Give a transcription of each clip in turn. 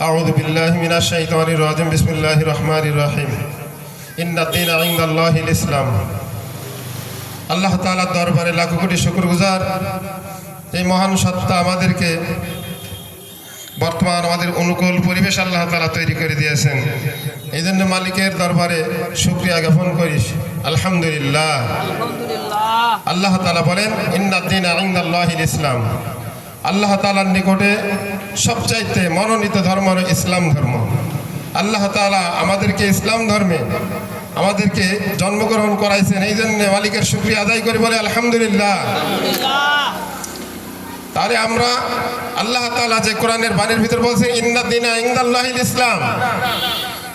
أعوذ بالله من الشيطان الرجيم بسم الله الرحمن الرحيم إن الدين عند الله الإسلام আল্লাহ তাআলার দরবারে লাখো কোটি শুকর গুজার এই মহান সত্তা আমাদেরকে বর্তমান আমাদের অনুকূল পরিবেশ আল্লাহ তাআলা তৈরি করে দিয়েছেন এই জন্য মালিকের দরবারে শুক্রিয়া জ্ঞাপন করিস আলহামদুলিল্লাহ আলহামদুলিল্লাহ আল্লাহ তালা বলেন ইন্নাদ্দিন আইন্দাল্লাহিল ইসলাম আল্লাহ তালার নিকটে সবচাইতে মনোনীত ধর্ম হলো ইসলাম ধর্ম। আল্লাহ তালা আমাদেরকে ইসলাম ধর্মে আমাদেরকে জন্মগ্রহণ করাইছেন এই জন্য মালিকের শুক্রিয়া আদায় করে বলে আলহামদুলিল্লাহ। তাহলে আমরা আল্লাহ তালা যে কোরআনের বাণীর ভিতর বলছেন ইন্নাদ্দিন আইন্দাল্লাহিল ইসলাম।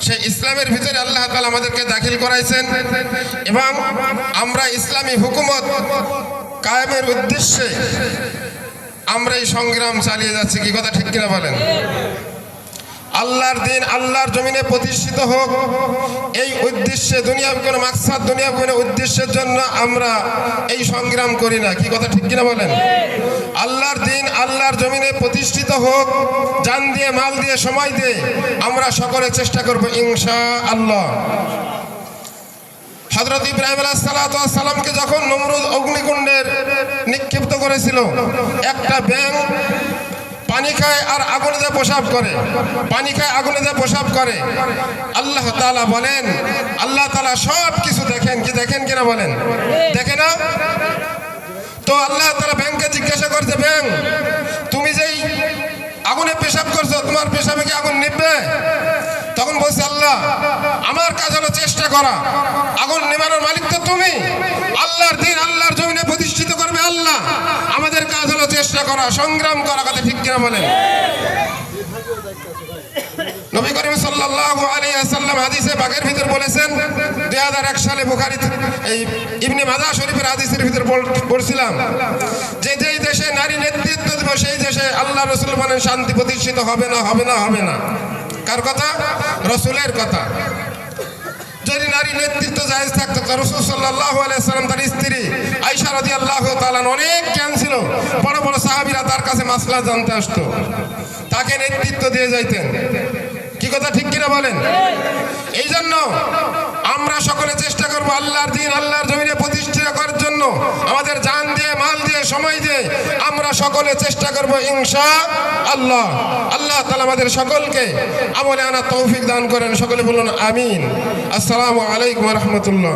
সেই ইসলামের ভিতরে আল্লাহ তালা আমাদেরকে দাখিল করাইছেন এবং আমরা ইসলামী হুকুমত কায়েমের উদ্দেশ্যে আমরা এই সংগ্রাম চালিয়ে যাচ্ছি, কি কথা ঠিক কিনা বলেন? আল্লাহর দিন আল্লাহর জমিনে প্রতিষ্ঠিত হোক, এই উদ্দেশ্যে দুনিয়ার কোনো মাকসাদ দুনিয়ার কোনো উদ্দেশ্যের জন্য আমরা এই সংগ্রাম করি না, কি কথা ঠিক কিনা বলেন? আল্লাহর দিন আল্লাহর জমিনে প্রতিষ্ঠিত হোক, জান দিয়ে, মাল দিয়ে, সময় দিয়ে আমরা সকলে চেষ্টা করব ইনশা আল্লাহ হজরত ইব্রাহিম সালামকে যখন নমরুদ অগ্নিকুণ্ডের নিক্ষিপ্ত করেছিল, একটা ব্যাং পানি খায় আর আগুনে দিয়ে প্রসাব করে, পানি খায়, আগুনে দিয়ে প্রসাব করে। আল্লাহ তালা বলেন, আল্লাহ তালা সব কিছু দেখেন কি দেখেন কিনা বলেন? দেখে না তো আল্লাহ তালা ব্যাংকে জিজ্ঞাসা করছে, ব্যাং, তুমি যেই আগুনে পেশাব করছ, তোমার পেশাবে কি আগুন নিবে তখন বলছে, আল্লাহ, আমার কাজ হলো চেষ্টা করা। আগুন নেবানোর মালিক তো তুমি। আল্লাহর দিন আল্লাহর জমিনে প্রতিষ্ঠিত করবে আল্লাহ। আমাদের কাজ হলো চেষ্টা করা, সংগ্রাম করা কথা ঠিক কিনা বাগের ভিতর বলেছেন 2001 সালে এই শরীফের ভিতর বল- যে যেই দেশে নারী নেতৃত্ব সেই দেশে আল্লাহ শান্তি প্রতিষ্ঠিত হবে না হবে না হবে না। কার কথা? রসুলের কথা। যদি নারী নেতৃত্ব জায়েজ থাকতো তার রসুল সাল্লাহ আলাইসালাম তার স্ত্রী আয়েশা আল্লাহ তালান অনেক জ্ঞান ছিল। বড় বড় সাহাবিরা তার কাছে মাসলা জানতে আসতো। তাকে নেতৃত্ব দিয়ে যাইতেন। কি কথা ঠিক কিনা বলেন? এই জন্য আমরা সকলে চেষ্টা করব আল্লাহর দিন আল্লাহর জমিনে করার জন্য, আমাদের যান দিয়ে, মাল দিয়ে, সময় দিয়ে আমরা সকলে চেষ্টা করব, ইনশা আল্লাহ। আল্লাহ তালা আমাদের সকলকে আমলে আনা তৌফিক দান করেন। সকলে বলুন, আমিন। আসসালামু আলাইকুম রহমতুল্লাহ।